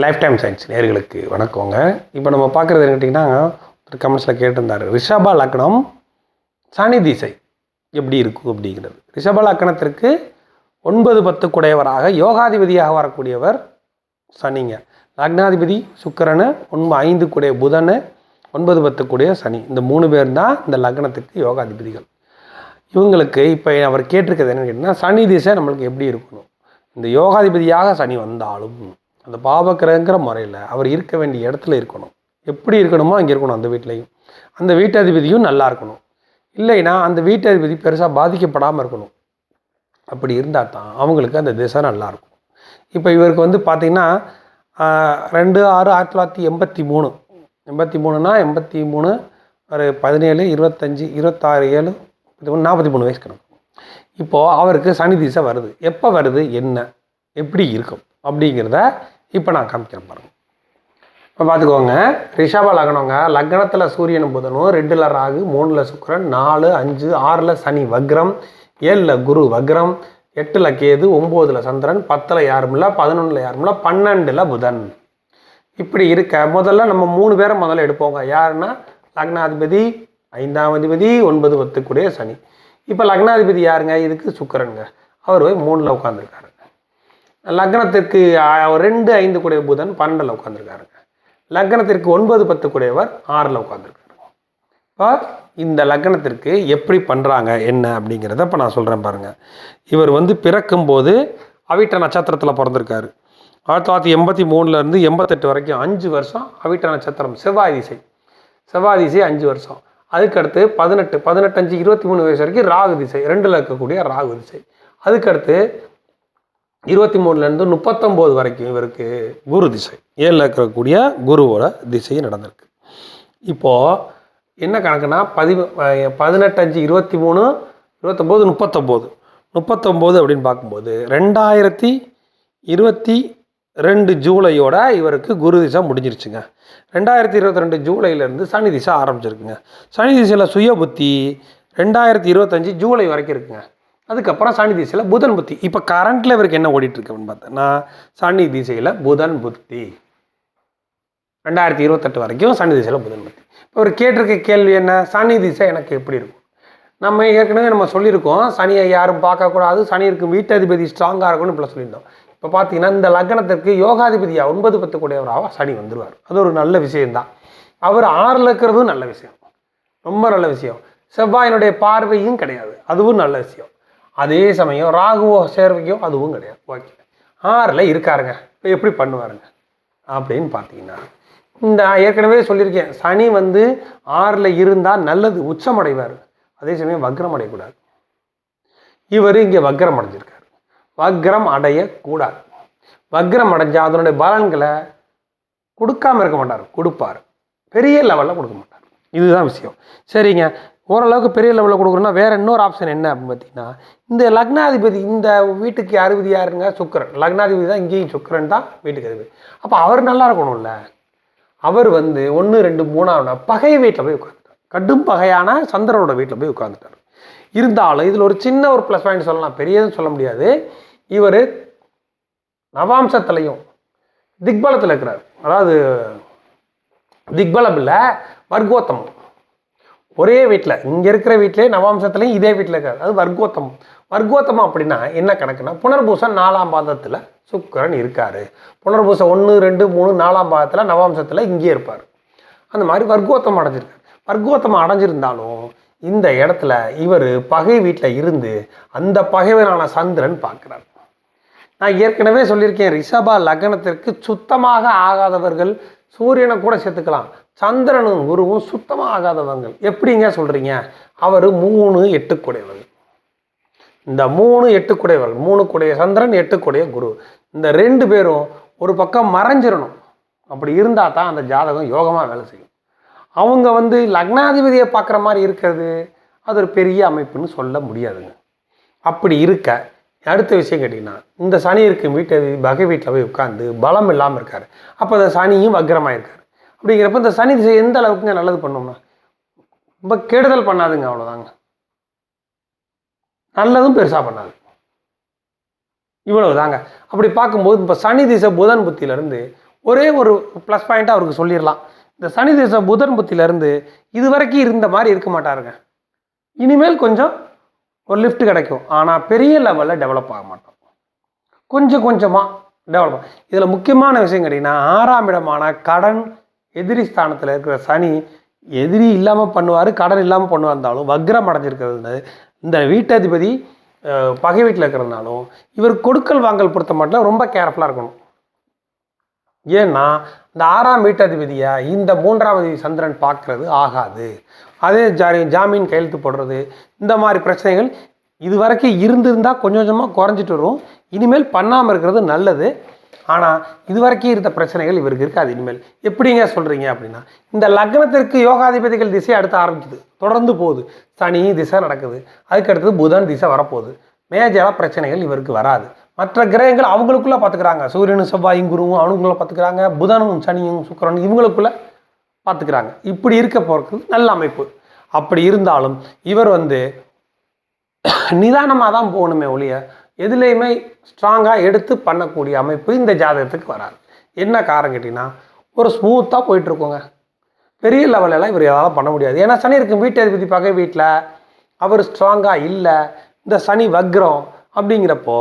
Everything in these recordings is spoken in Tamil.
லைஃப் டைம் சயின்ஸ் நேர்களுக்கு வணக்கங்க. இப்போ நம்ம பார்க்குறது கேட்டிங்கன்னா ஒரு கமெண்ட்ஸில் கேட்டிருந்தார் ரிஷபா லக்னம் சனி திசை எப்படி இருக்கும்? அப்படிங்கிறது. ரிஷப லக்னத்திற்கு ஒன்பது பத்து குடையவராக யோகாதிபதியாக வரக்கூடியவர் சனிங்க. லக்னாதிபதி சுக்கரனு ஒன்பது ஐந்து குடைய புதனு ஒன்பது பத்து கூடிய சனி. இந்த மூணு பேர் தான் இந்த லக்னத்துக்கு யோகாதிபதிகள். இவங்களுக்கு இப்போ அவர் கேட்டிருக்கிறது என்னன்னு கேட்டிங்கன்னா சனி திசை நம்மளுக்கு எப்படி இருக்கணும்? இந்த யோகாதிபதியாக சனி வந்தாலும் அந்த பாபக்கிரகங்கிற முறையில் அவர் இருக்க வேண்டிய இடத்துல இருக்கணும். எப்படி இருக்கணுமோ அங்கே இருக்கணும் அந்த வீட்லேயும். அந்த வீட்டதிபதியும் நல்லா இருக்கணும். இல்லைன்னா அந்த வீட்டதிபதி பெருசாக பாதிக்கப்படாமல் இருக்கணும். அப்படி இருந்தால் தான் அவங்களுக்கு அந்த திசை நல்லா இருக்கும். இப்போ இவருக்கு வந்து பார்த்திங்கன்னா ரெண்டு ஆறு ஆயிரத்தி தொள்ளாயிரத்தி எண்பத்தி மூணு. எண்பத்தி மூணுனா எண்பத்தி மூணு ஒரு பதினேழு இருபத்தஞ்சி இருபத்தாறு ஏழு மூணு நாற்பத்தி மூணு வயசு கணக்கு. இப்போது அவருக்கு சனி திசை வருது. எப்போ வருது? என்ன? எப்படி இருக்கும்? அப்படிங்கிறத இப்போ நான் காமிக்கிறேன் பாருங்க. இப்போ பார்த்துக்கோங்க ரிஷப லக்னங்க லக்னத்தில் சூரியன் புதனும் ரெண்டில் ராகு மூணில் சுக்கரன் நாலு அஞ்சு ஆறில் சனி வக்ரம் ஏழில் குரு வக்ரம் எட்டில் கேது ஒம்போதில் சந்திரன் பத்தில் யாருமில்ல பதினொன்றில் யாருமில்ல பன்னெண்டில் புதன். இப்படி இருக்க முதல்ல நம்ம மூணு பேரை முதல்ல எடுப்போங்க. யாருன்னா? லக்னாதிபதி ஐந்தாம் அதிபதி ஒன்பது பத்துக்குடைய சனி. இப்போ லக்னாதிபதி யாருங்க? இதுக்கு சுக்கரனுங்க. அவர் போய் மூணில் உட்காந்துருக்காரு லக்னத்திற்கு ரெண்டு ஐந்து கூடிய புதன் பன்னெண்டில் உட்காந்துருக்காருங்க லக்னத்திற்கு ஒன்பது பத்து கூடியவர் ஆறில் உட்காந்துருக்காரு இப்போ இந்த லக்னத்திற்கு எப்படி பண்ணுறாங்க என்ன அப்படிங்கிறத இப்போ நான் சொல்கிறேன் பாருங்கள் இவர் வந்து பிறக்கும்போது அவிட்ட நட்சத்திரத்தில் பிறந்திருக்காரு. ஆயிரத்தி தொள்ளாயிரத்தி எண்பத்தி மூணுலேருந்து எண்பத்தெட்டு வரைக்கும் அஞ்சு வருஷம் அவிட்ட நட்சத்திரம் செவ்வாய் திசை. செவ்வாய் திசை அஞ்சு வருஷம். அதுக்கடுத்து பதினெட்டு பதினெட்டஞ்சு இருபத்தி மூணு வயசு வரைக்கும் ராகு திசை. ரெண்டில் இருக்கக்கூடிய ராகு திசை. அதுக்கடுத்து இருபத்தி மூணுலேருந்து முப்பத்தொம்போது வரைக்கும் இவருக்கு குரு திசை. ஏழில் இருக்கக்கூடிய குருவோட திசை நடந்திருக்கு. இப்போது என்ன கணக்குனா பதி பதினெட்டஞ்சு இருபத்தி மூணு இருபத்தொம்போது முப்பத்தொம்போது. முப்பத்தொம்போது அப்படின்னு பார்க்கும்போது ரெண்டாயிரத்தி இருபத்தி ரெண்டு ஜூலையோட இவருக்கு குரு திசை முடிஞ்சிருச்சுங்க. ரெண்டாயிரத்தி இருபத்தி ரெண்டு ஜூலையிலேருந்து சனி திசை ஆரம்பிச்சிருக்குங்க. சனி திசையில் சுய புத்தி ரெண்டாயிரத்தி இருபத்தஞ்சி ஜூலை வரைக்கும் இருக்குங்க. அதுக்கப்புறம் சனி திசையில் புதன் புத்தி. இப்போ கரண்ட்டில் இவருக்கு என்ன ஓடிட்டுருக்குன்னு இருக்கு அப்படின்னு பார்த்தோன்னா சனி திசையில் புதன் புத்தி. ரெண்டாயிரத்தி இருபத்தெட்டு வரைக்கும் சனி திசையில் புதன் புத்தி. இப்போ அவர் கேட்டிருக்க கேள்வி என்ன? சனி திசை எனக்கு எப்படி இருக்கும்? நம்ம ஏற்கனவே நம்ம சொல்லியிருக்கோம் சனியை யாரும் பார்க்கக்கூடாது சனி இருக்கும் வீட்டதிபதி ஸ்ட்ராங்காக இருக்கும்னு இப்படி சொல்லியிருந்தோம். இப்போ பார்த்தீங்கன்னா இந்த லக்னத்திற்கு யோகாதிபதியா ஒன்பது பத்து கூடியவராக சனி வந்துடுவார் அது ஒரு நல்ல விஷயம்தான். அவர் ஆறில் இருக்கிறதும் நல்ல விஷயம். ரொம்ப நல்ல விஷயம். செவ்வாயினுடைய பார்வையும் கிடையாது. அதுவும் நல்ல விஷயம். அதே சமயம் ராகுவோ சேர்வைக்கோ அதுவும் கிடையாது. ஓகே ஆறில் இருக்காருங்க. இப்போ எப்படி பண்ணுவாருங்க? அப்படின்னு பார்த்தீங்கன்னா இந்த ஏற்கனவே சொல்லியிருக்கேன். சனி வந்து ஆறில் இருந்தால் நல்லது உச்சமடைவார். அதே சமயம் வக்ரம் அடையக்கூடாது. இவர் இங்கே வக்ரம் அடைஞ்சிருக்காரு. வக்ரம் அடையக்கூடாது. வக்ரம் அடைஞ்சால் அதனுடைய பலன்களை கொடுக்காம இருக்க மாட்டார். கொடுப்பார். பெரிய லெவலில் கொடுக்க மாட்டார். இதுதான் விஷயம். சரிங்க. ஓரளவுக்கு பெரிய லெவலில் கொடுக்குறோன்னா வேற இன்னொரு ஆப்ஷன் என்ன அப்படின்னு பார்த்தீங்கன்னா இந்த லக்னாதிபதி இந்த வீட்டுக்கு அதிபதி யாருங்க? சுக்கிரன். லக்னாதிபதி தான் இங்கேயும் சுக்கரன் தான் வீட்டுக்கு அதிபதி அப்போ அவர் நல்லா இருக்கணும்ல. அவர் வந்து ஒன்று ரெண்டு மூணாவது பகை வீட்டில் போய் உட்காந்துட்டார் கடும் பகையான சந்திரனோட வீட்டில் போய் உட்காந்துட்டார் இருந்தாலும் இதில் ஒரு சின்ன ஒரு ப்ளஸ் பாயிண்ட் சொல்லலாம். பெரியதுன்னு சொல்ல முடியாது. இவர் நவாம்சத்துலையும் திக்பலத்தில் இருக்கிறார். அதாவது திக்பலம் இல்லை வர்க்கோத்தமம். ஒரே வீட்டில் இங்கே இருக்கிற வீட்டிலே நவாம்சத்துலேயும் இதே வீட்டில் இருக்காது அது வர்க்கோத்தமம். வர்க்கோத்தமம் அப்படின்னா என்ன கணக்குனா புனர்பூசம் நாலாம் பாதத்தில் சுக்கிரன் இருக்கார். புனர்பூசம் ஒன்று ரெண்டு மூணு நாலாம் பாதத்தில் நவாம்சத்தில் இங்கேயே இருப்பார். அந்த மாதிரி வர்க்கோத்தம் அடைஞ்சிருக்காரு வர்க்கோத்தம் அடைஞ்சிருந்தாலும் இந்த இடத்துல இவர் பகை வீட்டில் இருந்து அந்த பகைவனான சந்திரன் பார்க்குறார். நான் ஏற்கனவே சொல்லியிருக்கேன் ரிஷபா லக்னத்திற்கு சுத்தமாக ஆகாதவர்கள் சூரியனை கூட சேர்த்துக்கலாம். சந்திரனும் குருவும் சுத்தமாக ஆகாதவர்கள் எப்படிங்க சொல்கிறீங்க அவர் மூணு எட்டுக்குடையவர்கள். இந்த மூணு எட்டுக்குடையவர்கள் மூணு குடைய சந்திரன் எட்டுக்குடைய குரு. இந்த ரெண்டு பேரும் ஒரு பக்கம் மறைஞ்சிடணும் அப்படி இருந்தால் தான் அந்த ஜாதகம் யோகமாக வேலை செய்யும். அவங்க வந்து லக்னாதிபதியை பார்க்குற மாதிரி இருக்கிறது. அது ஒரு பெரிய அமைப்புன்னு சொல்ல முடியாதுங்க. அப்படி இருக்க அடுத்த விஷயம் கேட்டிங்கன்னா இந்த சனி இருக்கும் வீட்டை பகை வீட்டில் போய் உட்காந்து பலம் இல்லாமல் இருக்கார். அப்போ அந்த சனியும் வக்ரமாக இருக்கார் அப்படிங்கிறப்ப இந்த சனி திசை எந்த அளவுக்குங்க நல்லது பண்ணோம்னா ரொம்ப கெடுதல் பண்ணாதுங்க அவ்வளோதாங்க நல்லதும் பெருசாக பண்ணாது. இவ்வளவு தாங்க அப்படி பார்க்கும்போது இப்போ சனி திசை புதன் புத்தியிலேருந்து ஒரே ஒரு ப்ளஸ் பாயிண்ட்டாக அவருக்கு சொல்லிடலாம். இந்த சனி திசை புதன் புத்தியிலேருந்து இது வரைக்கும் இருந்த மாதிரி இருக்க மாட்டாருங்க. இனிமேல் கொஞ்சம் ஒரு லிஃப்ட் கிடைக்கும். ஆனால் பெரிய லெவலில் டெவலப் ஆக மாட்டோம். கொஞ்சம் கொஞ்சமாக டெவலப் இதில் முக்கியமான விஷயம் கேட்டிங்கன்னா ஆறாம் இடமான கடன் எதிரி ஸ்தானத்தில் இருக்கிற சனி எதிரி இல்லாமல் பண்ணுவார் கடன் இல்லாமல் பண்ணுவார் இருந்தாலும் வக்ரம் அடைஞ்சிருக்கிறது இந்த வீட்டதிபதி அஹ், பகை வீட்டில் இருக்கிறதுனாலும் இவர் கொடுக்கல் வாங்கல் பொறுத்த மட்டும் ரொம்ப கேர்ஃபுல்லாக இருக்கணும். ஏன்னா இந்த ஆறாம் வீட்டதிபதியை இந்த மூன்றாவது சந்திரன் பார்க்கறது ஆகாது. அதே ஜா ஜாமீன் கையெழுத்து போடுறது இந்த மாதிரி பிரச்சனைகள் இது வரைக்கும் இருந்திருந்தால் கொஞ்சம் கொஞ்சமாக குறைஞ்சிட்டு வரும். இனிமேல் பண்ணாமல் இருக்கிறது நல்லது. ஆனால் இது வரைக்கும் இருந்த பிரச்சனைகள் இவருக்கு இருக்காது இனிமேல். எப்படிங்க சொல்கிறீங்க அப்படின்னா இந்த லக்னத்திற்கு யோகாதிபதிகள் திசை அடுத்து ஆரம்பிக்குது. தொடர்ந்து போகுது. சனி திசை நடக்குது. அதுக்கடுத்தது புதன் திசை வரப்போகுது. மேஜராக பிரச்சனைகள் இவருக்கு வராது. மற்ற கிரகங்கள் அவங்களுக்குள்ள பார்த்துக்கிறாங்க சூரியனும் செவ்வாயும் குருவும் அவனுக்குள்ள பார்த்துக்கிறாங்க புதனும் சனியும் சுக்கரனும் இவங்களுக்குள்ள பார்த்துக்கிறாங்க இப்படி இருக்க போகிறது நல்ல அமைப்பு. அப்படி இருந்தாலும் இவர் வந்து நிதானமாக தான் போகணுமே ஒழிய எதுலேயுமே ஸ்ட்ராங்காக எடுத்து பண்ணக்கூடிய அமைப்பு இந்த ஜாதகத்துக்கு வராது. என்ன காரணம் கேட்டிங்கன்னா ஒரு ஸ்மூத்தாக போயிட்டுருக்கோங்க. பெரிய லெவலெல்லாம் இவர் எதாவது பண்ண முடியாது. ஏன்னா சனி இருக்கும் வீட்டு அதிபதி பகை வீட்டில் அவர் ஸ்ட்ராங்காக இல்லை இந்த சனி வக்ரம் அப்படிங்கிறப்போ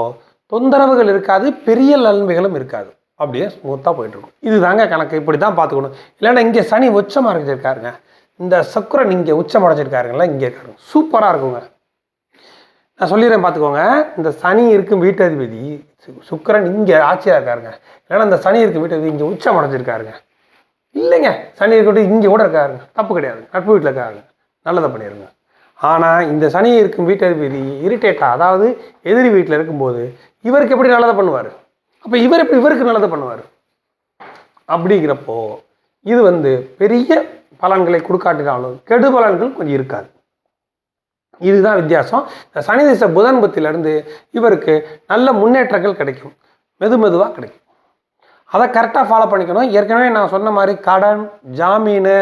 தொந்தரவுகள் இருக்காது பெரிய நன்மைகளும் இருக்காது. அப்படியே ஸ்மூத்தாக போயிட்டுருக்கும். இதுதாங்க கணக்கு. இப்படி தான் பார்த்துக்கணும். இல்லைன்னா இங்கே சனி உச்சமாக அடைஞ்சிருக்காருங்க. இந்த சக்கரன் இங்கே உச்சம் அடைஞ்சிருக்காருங்களா இங்கே இருக்காருங்க. சூப்பராக இருக்குங்க. நான் சொல்லிடுறேன் பார்த்துக்கோங்க. இந்த சனி இருக்கும் வீட்டதிபதி சு- இங்கே ஆட்சியாக இருக்காருங்க. ஏன்னா இந்த சனி இருக்கும் வீட்டதிபதி இங்கே உச்சம் அடைஞ்சிருக்காருங்க. இல்லைங்க. சனி இருக்கட்டும் இங்கே கூட இருக்காருங்க. தப்பு கிடையாது. நட்பு வீட்டில் இருக்காருங்க. நல்லதை பண்ணிடுங்க ஆனால் இந்த சனி இருக்கும் வீட்டதிபதி இரிட்டேட்டாக அதாவது எதிரி வீட்டில் இருக்கும்போது இவருக்கு எப்படி நல்லதை பண்ணுவார்? அப்போ இவர் எப்படி இவருக்கு நல்லதை பண்ணுவார்? அப்படிங்கிறப்போ இது வந்து பெரிய பலன்களை கொடுக்காட்டினாலும் கெடு பலன்கள் கொஞ்சம் இருக்காது. இதுதான் வித்தியாசம். இந்த சனி திசை புதன் புத்தியிலேருந்து இவருக்கு நல்ல முன்னேற்றங்கள் கிடைக்கும். மெது மெதுவாக கிடைக்கும். அதை கரெக்டாக ஃபாலோ பண்ணிக்கணும். ஏற்கனவே நான் சொன்ன மாதிரி கடன் ஜாமீனு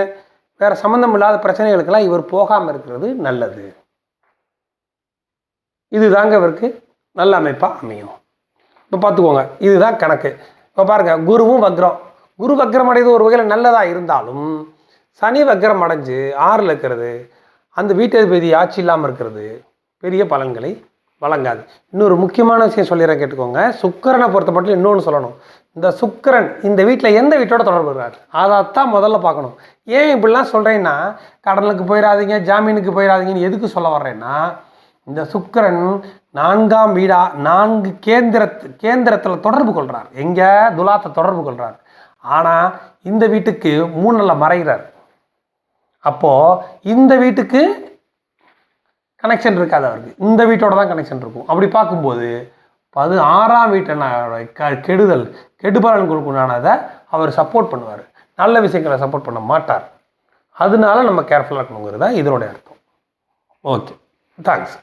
வேறு சம்மந்தம் இல்லாத பிரச்சனைகளுக்கெல்லாம் இவர் போகாமல் இருக்கிறது நல்லது. இதுதாங்க இவருக்கு நல்ல அமைப்பாக அமையும். இப்போ பார்த்துக்கோங்க. இதுதான் கணக்கு. இப்போ பாருங்கள் குருவும் வக்ரம். குரு வக்ரம் அடைவது ஒரு வகையில் நல்லதாக இருந்தாலும் சனி வக்ரம் அடைஞ்சு ஆறில் இருக்கிறது அந்த வீட்டதிபதி ஆட்சி இல்லாமல் இருக்கிறது பெரிய பலன்களை வழங்காது. இன்னொரு முக்கியமான விஷயம் சொல்லிடுறேன் கேட்டுக்கோங்க. சுக்கிரனை பொறுத்த மட்டும் இன்னொன்று சொல்லணும். இந்த சுக்கிரன் இந்த வீட்டில் எந்த வீட்டோட தொடர்பு இருக்காரு? அதைத்தான் முதல்ல பார்க்கணும். ஏன் இப்படிலாம் சொல்கிறேன்னா கடனுக்கு போயிடாதீங்க ஜாமீனுக்கு போயிடாதீங்கன்னு எதுக்கு சொல்ல வர்றேன்னா இந்த சுக்கிரன் நான்காம் வீடா நான்கு கேந்திர கேந்திரத்தில் தொடர்பு கொள்கிறார் எங்கே? துலாத்தை தொடர்பு கொள்கிறார் ஆனால் இந்த வீட்டுக்கு மூணில் மறைகிறார். அப்போது இந்த வீட்டுக்கு கனெக்ஷன் இருக்காது அவருக்கு. இந்த வீட்டோட தான் கனெக்ஷன் இருக்கும். அப்படி பார்க்கும்போது பது ஆறாம் வீட்டை கெடுதல் கெடுபலன் கொடுக்கணும்னானதை அவர் சப்போர்ட் பண்ணுவார். நல்ல விஷயங்களை சப்போர்ட் பண்ண மாட்டார். அதனால நம்ம கேர்ஃபுல்லாக இருக்கணுங்கிறது தான் இதனுடைய அர்த்தம். Okay thanks